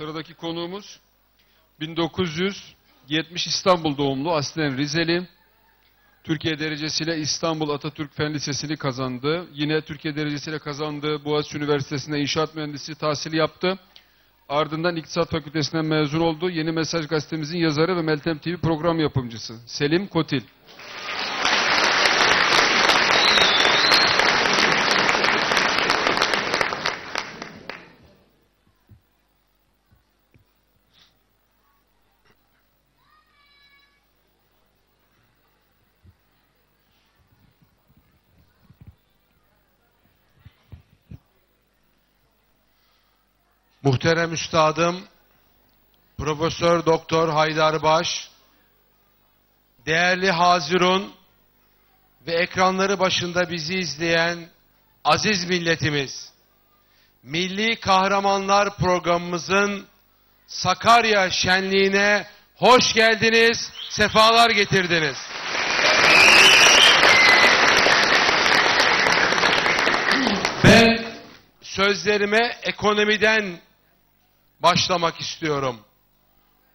Sıradaki konuğumuz 1970 İstanbul doğumlu aslen Rizeli. Türkiye derecesiyle İstanbul Atatürk Fen Lisesi'ni kazandı. Yine Türkiye derecesiyle kazandığı Boğaziçi Üniversitesi'nde inşaat mühendisi tahsili yaptı. Ardından İktisat Fakültesinden mezun oldu. Yeni Mesaj gazetemizin yazarı ve Meltem TV program yapımcısı. Selim Kotil. Muhterem Üstadım, Profesör Doktor Haydar Baş, değerli Hazirun ve ekranları başında bizi izleyen aziz milletimiz, Milli Kahramanlar programımızın Sakarya şenliğine hoş geldiniz, sefalar getirdiniz. Ben sözlerime ekonomiden başlamak istiyorum.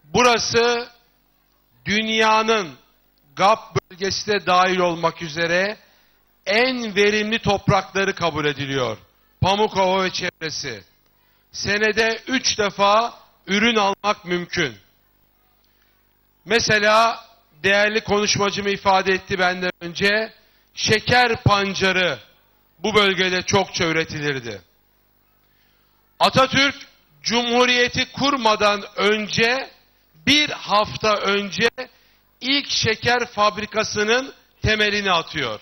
Burası dünyanın GAP bölgesi de dahil olmak üzere en verimli toprakları kabul ediliyor. Pamukova ve çevresi. Senede üç defa ürün almak mümkün. Mesela değerli konuşmacımı ifade etti benden önce şeker pancarı bu bölgede çokça üretilirdi. Atatürk Cumhuriyeti kurmadan önce bir hafta önce ilk şeker fabrikasının temelini atıyor.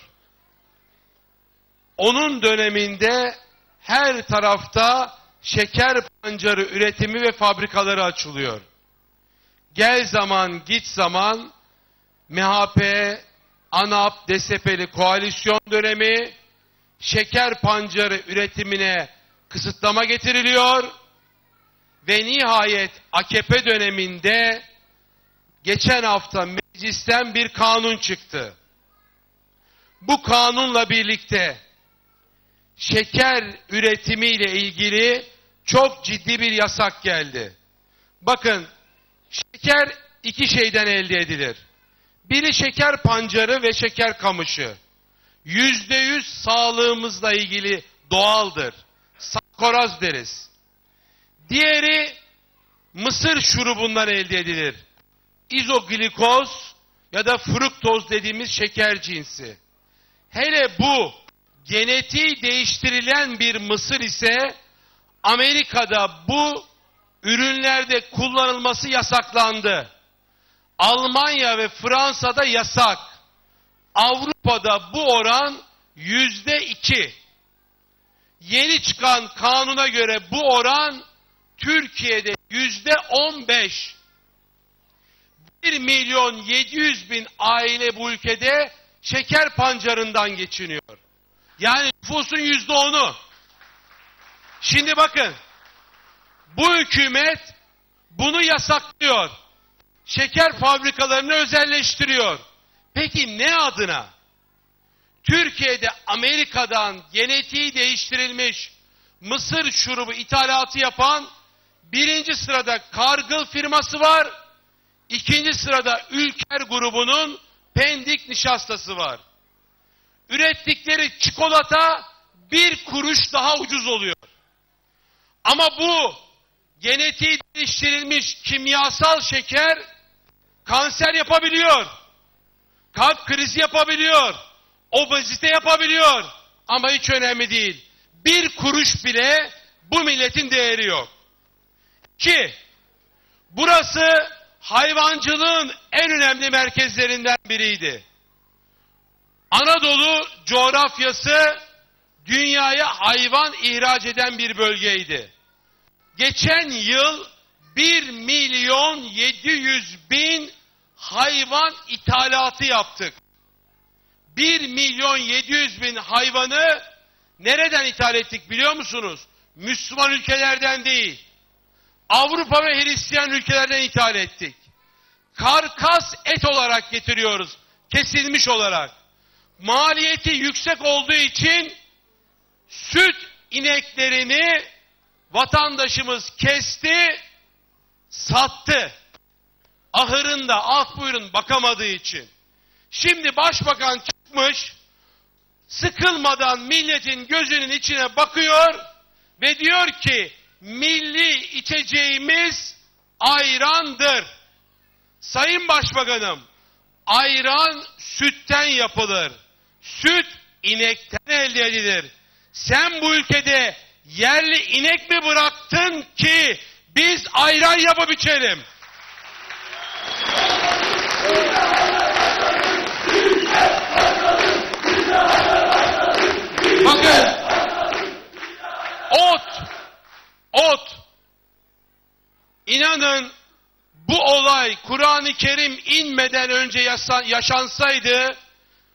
Onun döneminde her tarafta şeker pancarı üretimi ve fabrikaları açılıyor. Gel zaman git zaman MHP, ANAP, DSP'li koalisyon dönemi şeker pancarı üretimine kısıtlama getiriliyor ve nihayet AKP döneminde geçen hafta meclisten bir kanun çıktı. Bu kanunla birlikte şeker üretimiyle ilgili çok ciddi bir yasak geldi. Bakın şeker iki şeyden elde edilir. Biri şeker pancarı ve şeker kamışı. Yüzde yüz sağlığımızla ilgili doğaldır. Sakoraz deriz. Diğeri mısır şurubundan elde edilir. İzoglikoz ya da fruktoz dediğimiz şeker cinsi. Hele bu genetiği değiştirilen bir mısır ise Amerika'da bu ürünlerde kullanılması yasaklandı. Almanya ve Fransa'da yasak. Avrupa'da bu oran yüzde iki. Yeni çıkan kanuna göre bu oran Türkiye'de yüzde on beş. Bir milyon yedi yüz bin aile bu ülkede şeker pancarından geçiniyor. Yani nüfusun yüzde onu. Şimdi bakın, bu hükümet bunu yasaklıyor. Şeker fabrikalarını özelleştiriyor. Peki ne adına? Türkiye'de Amerika'dan genetiği değiştirilmiş mısır şurubu ithalatı yapan birinci sırada Kargıl firması var. İkinci sırada Ülker grubunun Pendik nişastası var. Ürettikleri çikolata bir kuruş daha ucuz oluyor. Ama bu genetiği değiştirilmiş kimyasal şeker kanser yapabiliyor. Kalp krizi yapabiliyor. Obezite yapabiliyor. Ama hiç önemli değil. Bir kuruş bile bu milletin değeri yok. Ki burası hayvancılığın en önemli merkezlerinden biriydi. Anadolu coğrafyası dünyaya hayvan ihraç eden bir bölgeydi. Geçen yıl 1 milyon 700 bin hayvan ithalatı yaptık. 1 milyon 700 bin hayvanı nereden ithal ettik biliyor musunuz? Müslüman ülkelerden değil. Avrupa ve Hristiyan ülkelerden ithal ettik. Karkas et olarak getiriyoruz. Kesilmiş olarak. Maliyeti yüksek olduğu için süt ineklerini vatandaşımız kesti sattı. Ahırında af buyurun bakamadığı için. Şimdi başbakan çıkmış sıkılmadan milletin gözünün içine bakıyor ve diyor ki milli içeceğimiz ayrandır. Sayın Başbakanım ayran sütten yapılır. Süt inekten elde edilir. Sen bu ülkede yerli inek mi bıraktın ki biz ayran yapıp içelim? Bakın ot ot inanın bu olay Kur'an-ı Kerim inmeden önce yaşansaydı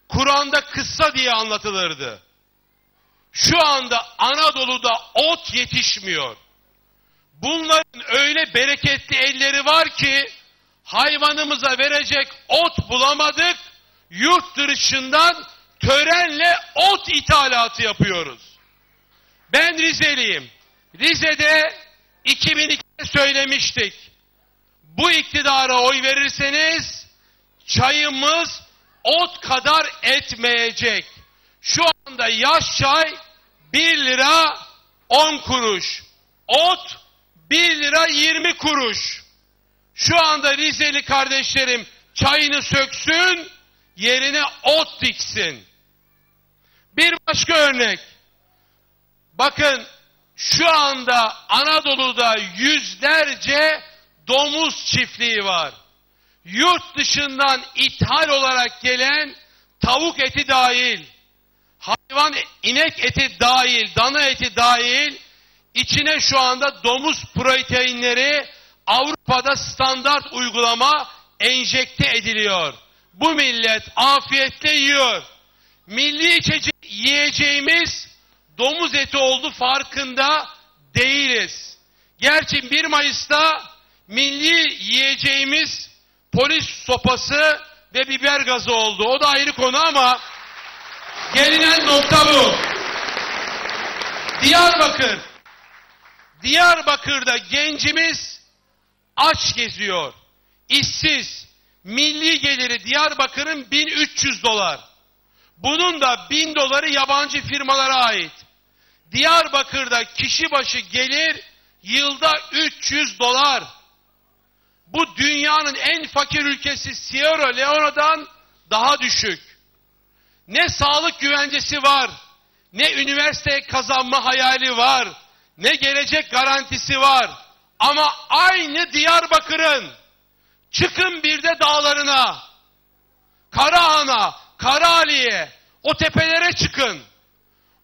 Kur'an'da kıssa diye anlatılırdı. Şu anda Anadolu'da ot yetişmiyor. Bunların öyle bereketli elleri var ki hayvanımıza verecek ot bulamadık. Yurt dışından törenle ot ithalatı yapıyoruz. Ben Rizeliyim. Rize'de 2002'de söylemiştik. Bu iktidara oy verirseniz çayımız ot kadar etmeyecek. Şu anda yaş çay 1 lira 10 kuruş. Ot 1 lira 20 kuruş. Şu anda Rizeli kardeşlerim çayını söksün, yerine ot diksin. Bir başka örnek. Bakın şu anda Anadolu'da yüzlerce domuz çiftliği var. Yurt dışından ithal olarak gelen tavuk eti dahil, hayvan inek eti dahil, dana eti dahil içine şu anda domuz proteinleri Avrupa'da standart uygulama enjekte ediliyor. Bu millet afiyetle yiyor. Milli içecek yiyeceğimiz domuz eti oldu farkında değiliz. Gerçi 1 Mayıs'ta milli yiyeceğimiz polis sopası ve biber gazı oldu. O da ayrı konu ama gelinen nokta bu. Diyarbakır. Diyarbakır'da gencimiz aç geziyor. işsiz. Milli geliri Diyarbakır'ın 1300 dolar. Bunun da 1000 doları yabancı firmalara ait. Diyarbakır'da kişi başı gelir yılda 300 dolar. Bu dünyanın en fakir ülkesi Sierra Leone'dan daha düşük. Ne sağlık güvencesi var, ne üniversite kazanma hayali var, ne gelecek garantisi var. Ama aynı Diyarbakır'ın çıkın bir de dağlarına, Karahan'a, Karaali'ye, o tepelere çıkın.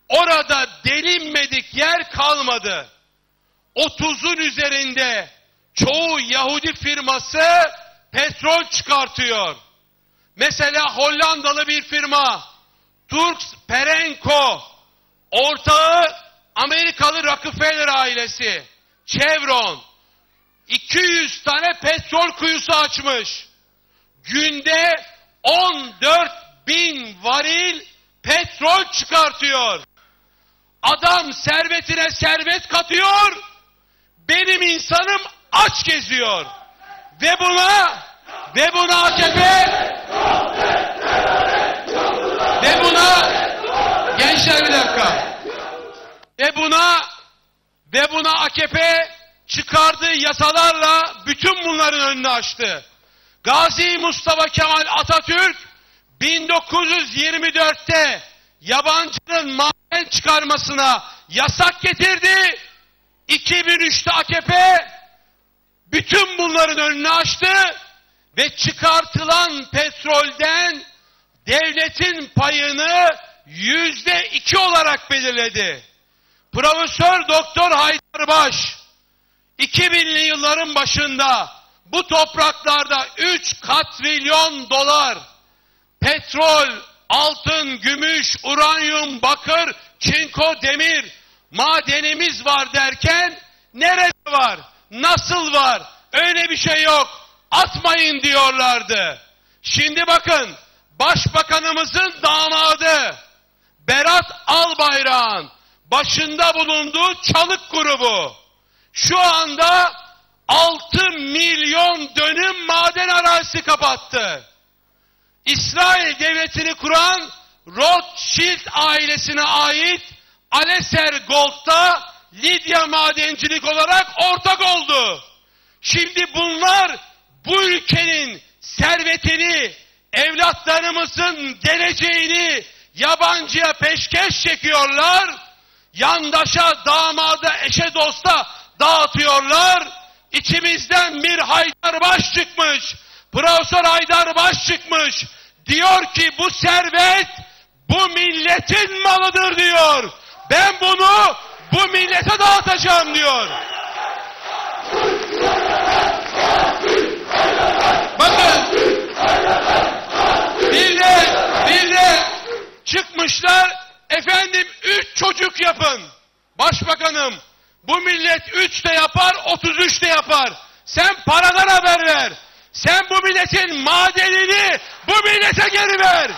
Orada delinmedik yer kalmadı. 30'un üzerinde çoğu Yahudi firması petrol çıkartıyor. Mesela Hollandalı bir firma Turks Perenco ortağı Amerikalı Rockefeller ailesi Chevron 200 tane petrol kuyusu açmış. Günde 14 bin varil petrol çıkartıyor. Adam servetine servet katıyor. Benim insanım aç geziyor. Ve buna ve buna AKP ve buna gençler bir dakika ve buna ve buna AKP çıkardığı yasalarla bütün bunların önünü açtı. Gazi Mustafa Kemal Atatürk 1924'te yabancının maden çıkarmasına yasak getirdi. 2003'te AKP bütün bunların önünü açtı ve çıkartılan petrolden devletin payını yüzde iki olarak belirledi. Profesör Doktor Haydarbaş 2000'li yılların başında bu topraklarda 3 katrilyon dolar petrol, altın, gümüş, uranyum, bakır, çinko, demir madenimiz var derken nerede var? Nasıl var? Öyle bir şey yok. Atmayın diyorlardı. Şimdi bakın başbakanımızın damadı Berat Albayrak'ın başında bulunduğu çalık grubu şu anda 6 milyon dönüm maden arazisi kapattı. İsrail devletini kuran Rothschild ailesine ait Aleser Gold'da Lidya madencilik olarak ortak oldu. Şimdi bunlar bu ülkenin servetini, evlatlarımızın geleceğini yabancıya peşkeş çekiyorlar. Yandaşa, damada, eşe, dosta dağıtıyorlar. İçimizden bir Haydarbaş çıkmış. Profesör Haydarbaş çıkmış. Diyor ki bu servet bu milletin malıdır diyor. Ben bunu bu millete dağıtacağım diyor. Bakın bir de çıkmışlar efendim üç çocuk yapın. Başbakanım bu millet üç de yapar otuz üç de yapar. Sen paradan haber ver. Sen bu milletin madenini bu millete geri ver.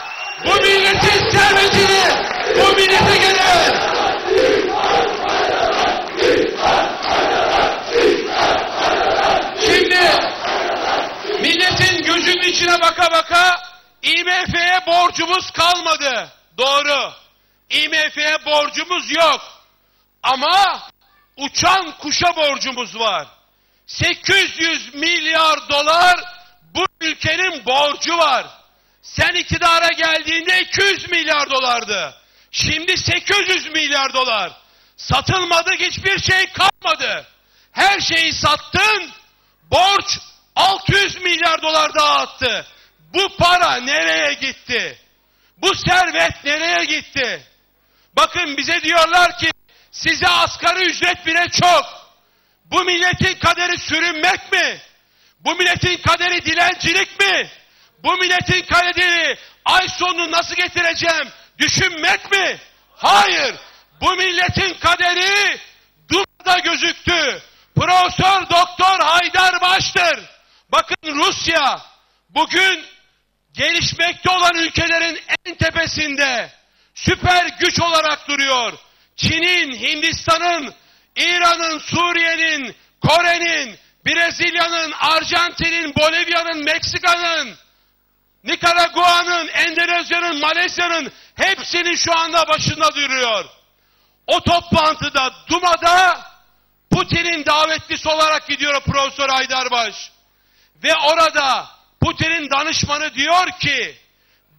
Bu milletin servetini bu millete geri ver. Şimdi milletin gözünün içine baka baka IMF'ye borcumuz kalmadı. Doğru. IMF'ye borcumuz yok. Ama uçan kuşa borcumuz var. 800 milyar dolar bu ülkenin borcu var. Sen iktidara geldiğinde 200 milyar dolardı. Şimdi 800 milyar dolar. Satılmadı hiçbir şey kalmadı. Her şeyi sattın. Borç 600 milyar dolar dağıttı. Bu para nereye gitti? Bu servet nereye gitti? Bakın bize diyorlar ki size asgari ücret bile çok. Bu milletin kaderi sürünmek mi? Bu milletin kaderi dilencilik mi? Bu milletin kaderi ay sonunu nasıl getireceğim düşünmek mi? Hayır. Bu milletin kaderi Duma'da gözüktü. Profesör Doktor Haydar Baş'tır. Bakın Rusya bugün gelişmekte olan ülkelerin en tepesinde süper güç olarak duruyor. Çin'in, Hindistan'ın, İran'ın, Suriye'nin, Kore'nin, Brezilya'nın, Arjantin'in, Bolivya'nın, Meksika'nın, Nikaragua'nın, Endonezya'nın, Malezya'nın hepsinin şu anda başında duruyor. O toplantıda, Duma'da Putin'in davetlisi olarak gidiyor Profesör Aydarbaş. Ve orada Putin'in danışmanı diyor ki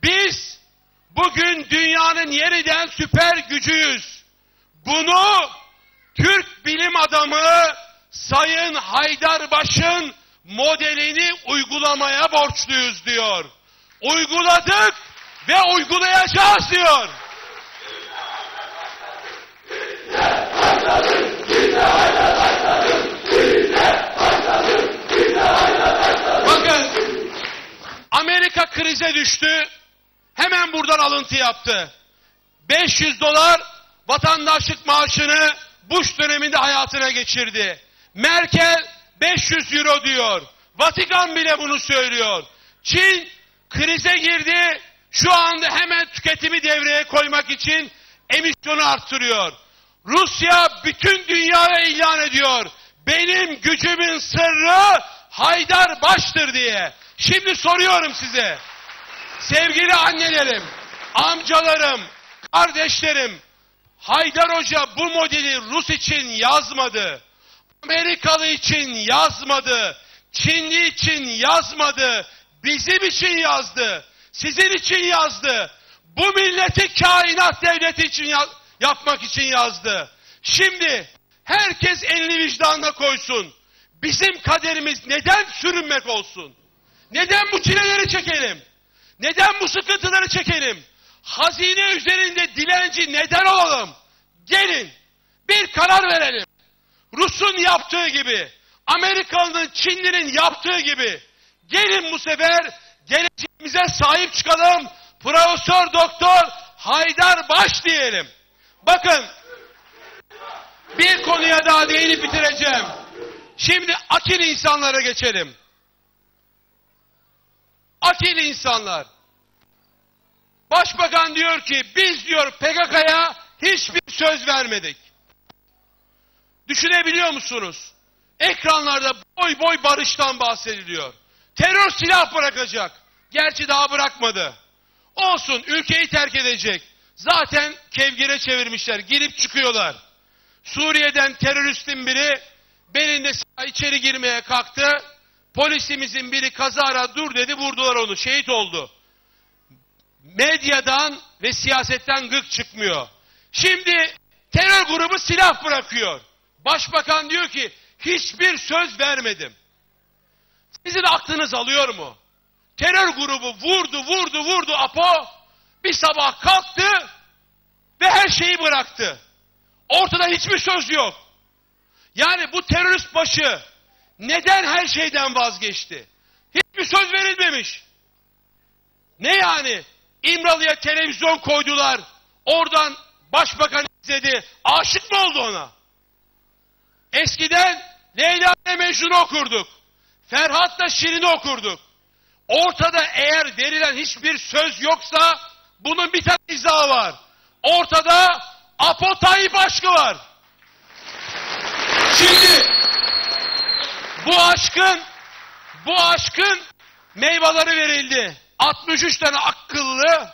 biz bugün dünyanın yeniden süper gücüyüz. Bunu Türk bilim adamı Sayın Haydarbaş'ın modelini uygulamaya borçluyuz diyor. Uyguladık ve uygulayacağız diyor. Bakın Amerika krize düştü. Hemen buradan alıntı yaptı. 500 dolar vatandaşlık maaşını Bush döneminde hayatına geçirdi. Merkel 500 euro diyor. Vatikan bile bunu söylüyor. Çin krize girdi. Şu anda hemen tüketimi devreye koymak için emisyonu arttırıyor. Rusya bütün dünyaya ilan ediyor. Benim gücümün sırrı Haydar Baş'tır diye. Şimdi soruyorum size. Sevgili annelerim, amcalarım, kardeşlerim, Haydar Hoca bu modeli Rus için yazmadı. Amerikalı için yazmadı. Çinli için yazmadı. Bizim için yazdı. Sizin için yazdı. Bu milleti kainat devleti için ya- yapmak için yazdı. Şimdi herkes elini vicdanına koysun. Bizim kaderimiz neden sürünmek olsun? Neden bu çileleri çekelim? Neden bu sıkıntıları çekelim? Hazine üzerinde dilenci neden olalım? Gelin bir karar verelim. Rus'un yaptığı gibi, Amerikalı'nın, Çinli'nin yaptığı gibi gelin bu sefer geleceğimize sahip çıkalım. Profesör Doktor Haydar Baş diyelim. Bakın bir konuya daha değinip bitireceğim. Şimdi akil insanlara geçelim. Akil insanlar. Başbakan diyor ki biz diyor PKK'ya hiçbir söz vermedik. Düşünebiliyor musunuz? Ekranlarda boy boy barıştan bahsediliyor. Terör silah bırakacak. Gerçi daha bırakmadı. Olsun ülkeyi terk edecek. Zaten kevgire çevirmişler. Girip çıkıyorlar. Suriye'den teröristin biri belinde içeri girmeye kalktı. Polisimizin biri kazara dur dedi vurdular onu. Şehit oldu. Medyadan ve siyasetten gık çıkmıyor. Şimdi terör grubu silah bırakıyor. Başbakan diyor ki hiçbir söz vermedim. Sizin aklınız alıyor mu? Terör grubu vurdu, vurdu, vurdu Apo. Bir sabah kalktı ve her şeyi bıraktı. Ortada hiçbir söz yok. Yani bu terörist başı neden her şeyden vazgeçti? Hiçbir söz verilmemiş. Ne yani? İmralı'ya televizyon koydular. Oradan başbakan izledi. Aşık mı oldu ona? Eskiden Leyla ile Mecnun'u okurduk. Ferhat'la Şirin'i okurduk. Ortada eğer verilen hiçbir söz yoksa bunun bir tane izahı var. Ortada Apo Tayyip aşkı var. Şimdi bu aşkın bu aşkın meyveleri verildi. 63 tane akıllı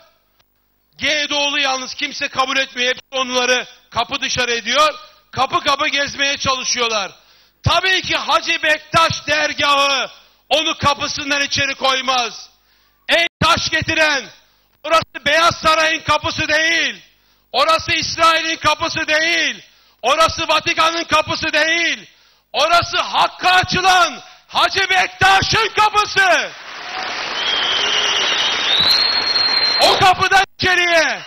G yalnız kimse kabul etmiyor. Hep onları kapı dışarı ediyor. Kapı kapı gezmeye çalışıyorlar. Tabii ki Hacı Bektaş dergahı onu kapısından içeri koymaz. Ey taş getiren, orası Beyaz Saray'ın kapısı değil. Orası İsrail'in kapısı değil. Orası Vatikan'ın kapısı değil. Orası Hakk'a açılan Hacı Bektaş'ın kapısı. O kapıdan içeriye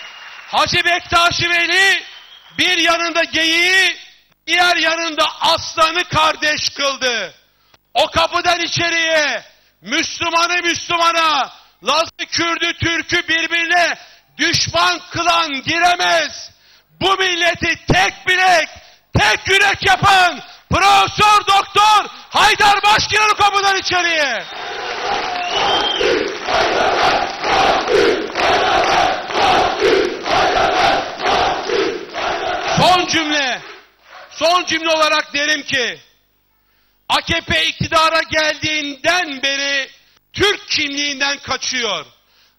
Hacı Bektaş Veli bir yanında geyiği, diğer yanında aslanı kardeş kıldı. O kapıdan içeriye Müslümanı Müslümana, Lazı Kürdü Türk'ü birbirine düşman kılan giremez. Bu milleti tek bilek, tek yürek yapan Profesör Doktor Haydar Başkiran kapıdan içeriye. Son cümle olarak derim ki, AKP iktidara geldiğinden beri Türk kimliğinden kaçıyor.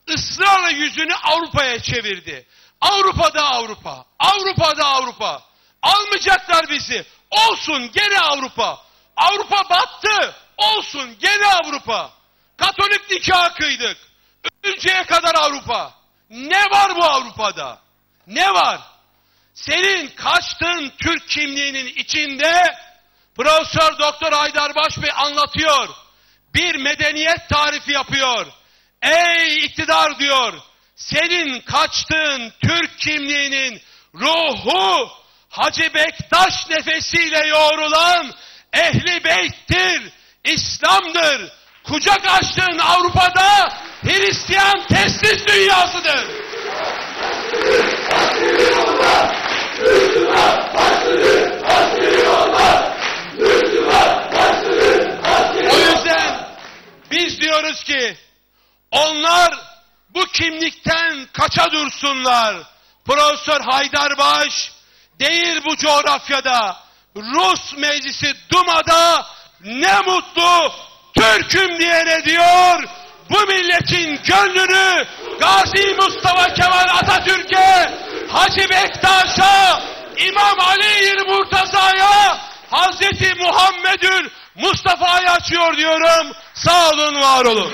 Israrla yüzünü Avrupa'ya çevirdi. Avrupa'da Avrupa, Avrupa'da Avrupa. Almayacaklar bizi. Olsun gene Avrupa. Avrupa battı. Olsun gene Avrupa. Katolik nikah kıydık. Ölünceye kadar Avrupa. Ne var bu Avrupa'da? Ne var? Senin kaçtığın Türk kimliğinin içinde Profesör Doktor Haydar Başbey anlatıyor. Bir medeniyet tarifi yapıyor. Ey iktidar diyor. Senin kaçtığın Türk kimliğinin ruhu Hacı Bektaş nefesiyle yoğrulan ehli beyttir, İslam'dır. Kucak açtığın Avrupa'da Hristiyan teslis dünyasıdır. O yüzden biz diyoruz ki onlar bu kimlikten kaça dursunlar. Profesör Haydarbaş değil bu coğrafyada Rus meclisi Duma'da ne mutlu Türk'üm diyene diyor. Bu milletin gönlünü Gazi Mustafa Kemal Atatürk'e, Hacı Bektaş'a, İmam Ali'yi Murtaza'ya Hazreti Muhammedül Mustafa'yı açıyor diyorum. Sağ olun, var olun.